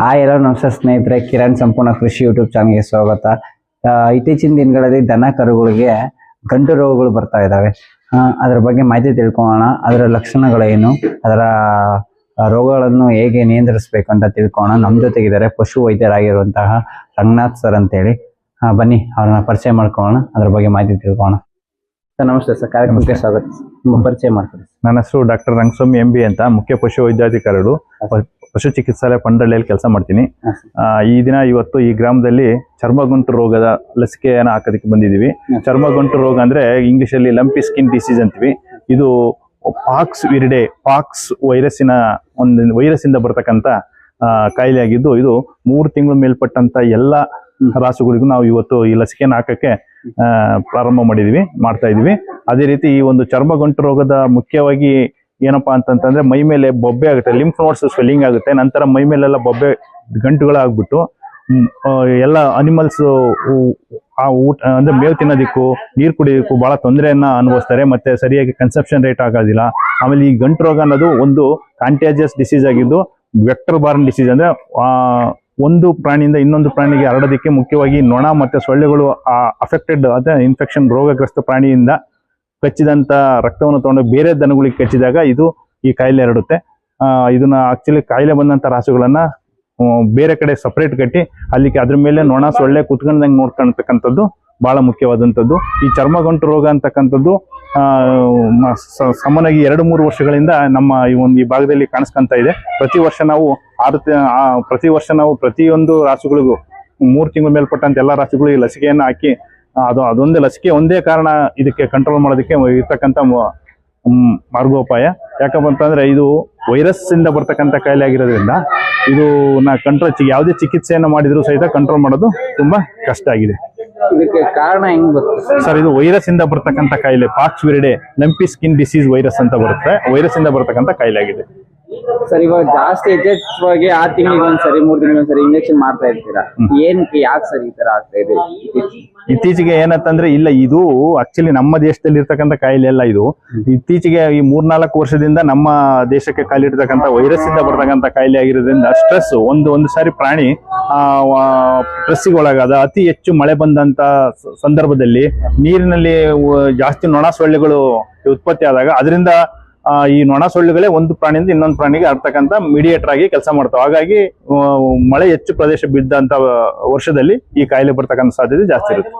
Hi ಎಲ್ಲ ನಮಸ್ತೆ ಸ್ನೇಹಿತರೆ. ಕಿರಣ್ ಸಂಪೂರ್ಣ ಕೃಷಿ ಯೂಟ್ಯೂಬ್ ಚಾನಲ್ಗೆ ಸ್ವಾಗತ. ಆ, ಇತ್ತೀಚಿನ ದಿನಗಳಲ್ಲಿ ದನ ಕರುಗಳಿಗೆ ಗಂಟು ರೋಗಗಳು ಬರ್ತಾ ಇದ್ದಾವೆ ಆ, ಅದರ ಬಗ್ಗೆ ಮಾಹಿತಿ ತಿಳ್ಕೊಳ್ಳೋಣ. ಅದರ ಲಕ್ಷಣಗಳೇನು? ಅದರ ರೋಗಗಳನ್ನು ಹೇಗೆ ನಿಯಂತ್ರಿಸಬೇಕು ಅಂತ ತಿಳ್ಕೊಳ್ಳೋಣ. ನಮ್ಮ ಜೊತೆಗಿದ್ದಾರೆ ಪಶು ವೈದ್ಯರಾಗಿರುವಂತಹ ರಂಗನಾಥ್ ಸರ್ ಅಂತೇಳಿ. ಹೇಳಿ ಬನ್ನಿ ಅವ್ರನ್ನ ಪರಿಚಯ ಮಾಡ್ಕೊಳ್ಳೋಣ. ಅದರ ಬಗ್ಗೆ ಮಾಹಿತಿ ತಿಳ್ಕೊಳ್ಳೋಣ. ಸರ್ ನಮಸ್ತೆ ಸರ್. ಕಾರ್ಯಕ್ರಮಕ್ಕೆ ಸ್ವಾಗತ. ನಿಮ್ಮ ಪರಿಚಯ ಮಾಡ್ಕೊಡಿ ನನ್ನ ಹೆಸರು ಡಾಕ್ಟರ್ ರಂಗಸ್ವಾಮಿ ಎಂ ಬಿ ಅಂತ ಮುಖ್ಯ ಪಶು ವೈದ್ಯಾಧಿಕಾರಿಗಳು. ಪಶು ಚಿಕಿತ್ಸಾಲಯ ಪಂಡಳ್ಳಿಯಲ್ಲಿ ಕೆಲಸ ಮಾಡ್ತೀನಿ. ಈ ದಿನ ಇವತ್ತು ಈ ಗ್ರಾಮದಲ್ಲಿ ಚರ್ಮಗಂಟು ರೋಗದ ಲಸಿಕೆಯನ್ನ ಹಾಕೋದಕ್ಕೆ ಬಂದಿದ್ದೀವಿ. ಚರ್ಮಗುಂಟು ರೋಗ ಅಂದ್ರೆ ಇಂಗ್ಲಿಷ್ ಅಲ್ಲಿ ಲಂಪಿ ಸ್ಕಿನ್ ಡಿಸೀಸ್ ಅಂತೀವಿ. ಇದು ಪಾಕ್ಸ್ ವಿರಿಡೆ ಪಾಕ್ಸ್ ವೈರಸ್ಸಿನ ಒಂದು ವೈರಸ್ ಇಂದ ಬರ್ತಕ್ಕಂಥ ಕಾಯಿಲೆ ಆಗಿದ್ದು ಇದು ಮೂರು ತಿಂಗಳು ಮೇಲ್ಪಟ್ಟಂತ ಎಲ್ಲ. ರಾಸುಗಳಿಗೂ ನಾವು ಇವತ್ತು ಈ ಲಸಿಕೆಯನ್ನು ಹಾಕಕ್ಕೆ ಪ್ರಾರಂಭ ಮಾಡಿದೀವಿ ಮಾಡ್ತಾ ಇದೀವಿ ಅದೇ ರೀತಿ ಈ ಒಂದು ಚರ್ಮಗಂಟು ರೋಗದ ಮುಖ್ಯವಾಗಿ ಏನಪ್ಪಾ ಅಂತಂತಂದ್ರೆ ಮೈ ಮೇಲೆ ಬೊಬ್ಬೆ ಆಗುತ್ತೆ ಲಿಂಫ್ ನೋಡ್ಸ್ ಸ್ವೆಲ್ಲಿಂಗ್ ಆಗುತ್ತೆ ನಂತರ ಮೈ ಮೇಲೆಲ್ಲ ಬೊಬ್ಬೆ ಗಂಟುಗಳಾಗ್ಬಿಟ್ಟು ಆ, ಎಲ್ಲ ಅನಿಮಲ್ಸ್ ಆ ಊಟ ಅಂದ್ರೆ ಮೇವು ತಿನ್ನೋದಿಕ್ಕೂ ನೀರು ಕುಡಿಯೋದಕ್ಕೂ ಬಹಳ ತೊಂದರೆಯನ್ನ ಅನುಭವಿಸ್ತಾರೆ ಮತ್ತೆ ಸರಿಯಾಗಿ ಕನ್ಸೆಪ್ಷನ್ ರೇಟ್ ಆಗೋದಿಲ್ಲ. ಆಮೇಲೆ ಈ ಗಂಟು ರೋಗ ಅನ್ನೋದು ಒಂದು ಕಾಂಟ್ಯಾಜಿಯಸ್ ಡಿಸೀಸ್ ಆಗಿದ್ದು ವೆಕ್ಟರ್ ಬಾರ್ನ್ ಡಿಸೀಸ್ ಅಂದ್ರೆ ಆ, ಒಂದು ಪ್ರಾಣಿಯಿಂದ ಇನ್ನೊಂದು ಪ್ರಾಣಿಗೆ ಹರಡೋದಕ್ಕೆ ಮುಖ್ಯವಾಗಿ ನೊಣ ಮತ್ತೆ ಸೊಳ್ಳೆಗಳು ಅಫೆಕ್ಟೆಡ್ ಅದೇ ಇನ್ಫೆಕ್ಷನ್ ರೋಗಗ್ರಸ್ತ ಪ್ರಾಣಿಯಿಂದ ಕಚ್ಚಿದಂತ ರಕ್ತವನ್ನು ತಗೊಂಡು ಬೇರೆ ದನಗಳಿಗೆ ಕಚ್ಚಿದಾಗ ಇದು ಈ ಕಾಯಿಲೆ ಹರಡುತ್ತೆ. ಇದನ್ನು ಆಕ್ಚುಲಿ ಕಾಯಿಲೆ ಬಂದಂತ ರಾಸುಗಳನ್ನ ಬೇರೆ ಕಡೆ ಸಪ್ರೇಟ್ ಕಟ್ಟಿ ಅಲ್ಲಿಗೆ ಅದ್ರ ಮೇಲೆ ನೊಣ, ಸೊಳ್ಳೆ ಕುತ್ಕೊಂಡಂಗೆ ನೋಡ್ಕೊಳ್ತಕ್ಕಂಥದ್ದು ಬಹಳ ಮುಖ್ಯವಾದಂಥದ್ದು. ಈ ಚರ್ಮಗಂಟು ರೋಗ ಅಂತಕ್ಕಂಥದ್ದು ಸಾಮಾನ್ಯವಾಗಿ ಎರಡು ಮೂರು ವರ್ಷಗಳಿಂದ ನಮ್ಮ ಈ ಒಂದು ಈ ಭಾಗದಲ್ಲಿ ಕಾಣಿಸ್ಕೊಂತ ಇದೆ. ಪ್ರತಿ ವರ್ಷ ನಾವು ಆರು ಪ್ರತಿ ವರ್ಷ ನಾವು ಪ್ರತಿಯೊಂದು ರಾಸುಗಳಿಗೂ ಮೂರು ತಿಂಗಳ ಮೇಲ್ಪಟ್ಟಂತ ಎಲ್ಲ ರಾಸುಗಳು ಈ ಲಸಿಕೆಯನ್ನು ಹಾಕಿ ಅದು ಅದೊಂದೇ ಲಸಿಕೆ ಒಂದೇ ಕಾರಣ ಇದಕ್ಕೆ ಕಂಟ್ರೋಲ್ ಮಾಡೋದಕ್ಕೆ ಇರ್ತಕ್ಕಂಥ ಮಾರ್ಗೋಪಾಯ. ಯಾಕಪ್ಪ ಅಂತಂದ್ರೆ ಇದು ವೈರಸ್ ಇಂದ ಬರ್ತಕ್ಕಂಥ ಕಾಯಿಲೆ ಆಗಿರೋದ್ರಿಂದ ಇದು ನಾ ಕಂಟ್ರೋಲ್ ಯಾವುದೇ ಚಿಕಿತ್ಸೆಯನ್ನು ಮಾಡಿದ್ರು ಸಹಿತ ಕಂಟ್ರೋಲ್ ಮಾಡೋದು ತುಂಬಾ ಕಷ್ಟ ಆಗಿದೆ. ಇದಕ್ಕೆ ಕಾರಣ ಹೆಂಗ್ ಸರ್ ಇದು ವೈರಸ್ ಇಂದ ಬರ್ತಕ್ಕಂಥ ಕಾಯಿಲೆ. Pox viridae lumpy skin disease virus ಅಂತ ಬರುತ್ತೆ. ವೈರಸ್ ಇಂದ ಬರ್ತಕ್ಕಂಥ ಕಾಯಿಲೆ ಆಗಿದೆ. ಸರ್ ಇವಾಗ ಜಾಸ್ತಿ ಯಥೇಚ್ಛವಾಗಿ ಆ ತಿಂಗಳಿಗೆ ಒಂದ್ಸರಿ ಮೂರ್ ತಿಂಗಳಿಗೆ ಒಂದ್ಸರಿ ಇಂಜೆಕ್ಷನ್ ಮಾಡ್ತಾ ಇರ್ತೀರಾ? ಏನ್ ಯಾಕೆ ಸರ್ ಈ ತರ ಆಗ್ತಾ ಇದೆ? ಇತ್ತೀಚೆಗೆ ಏನಂತಂದ್ರೆ ಇಲ್ಲ ಇದು ಆಕ್ಚುಲಿ ನಮ್ಮ ದೇಶದಲ್ಲಿ ಇರ್ತಕ್ಕಂಥ ಕಾಯಿಲೆ ಎಲ್ಲ ಇದು. ಇತ್ತೀಚೆಗೆ ಈ ಮೂರ್ನಾಲ್ಕು ವರ್ಷದಿಂದ ನಮ್ಮ ದೇಶಕ್ಕೆ ಕಾಲಿರ್ತಕ್ಕಂಥ ವೈರಸ್ ಇಂದ ಬರ್ತಕ್ಕಂಥ ಕಾಯಿಲೆ ಆಗಿರೋದ್ರಿಂದ ಸ್ಟ್ರೆಸ್ ಒಂದು ಒಂದು ಸಾರಿ ಪ್ರಾಣಿ ಸ್ಟ್ರೆಸ್ಸಿಗೆ ಒಳಗಾದ ಅತಿ ಹೆಚ್ಚು ಮಳೆ ಬಂದಂತ ಸಂದರ್ಭದಲ್ಲಿ ನೀರಿನಲ್ಲಿ ಜಾಸ್ತಿ ನೊಣ ಸೊಳ್ಳೆಗಳು ಉತ್ಪತ್ತಿ ಆದಾಗ ಅದರಿಂದ ಆ, ಈ ನೊಣ ಸೊಳ್ಳೆಗಳೇ ಒಂದು ಪ್ರಾಣಿಯಿಂದ ಇನ್ನೊಂದು ಪ್ರಾಣಿಗೆ ಹರಡ್ತಕ್ಕಂಥ ಮೀಡಿಯೇಟರ್ ಆಗಿ ಕೆಲಸ ಮಾಡ್ತಾವೆ. ಹಾಗಾಗಿ ಮಳೆ ಹೆಚ್ಚು ಪ್ರದೇಶ ಬಿದ್ದಂತ ವರ್ಷದಲ್ಲಿ ಈ ಕಾಯಿಲೆ ಬರ್ತಕ್ಕಂಥ ಸಾಧ್ಯತೆ ಜಾಸ್ತಿ ಇರುತ್ತೆ.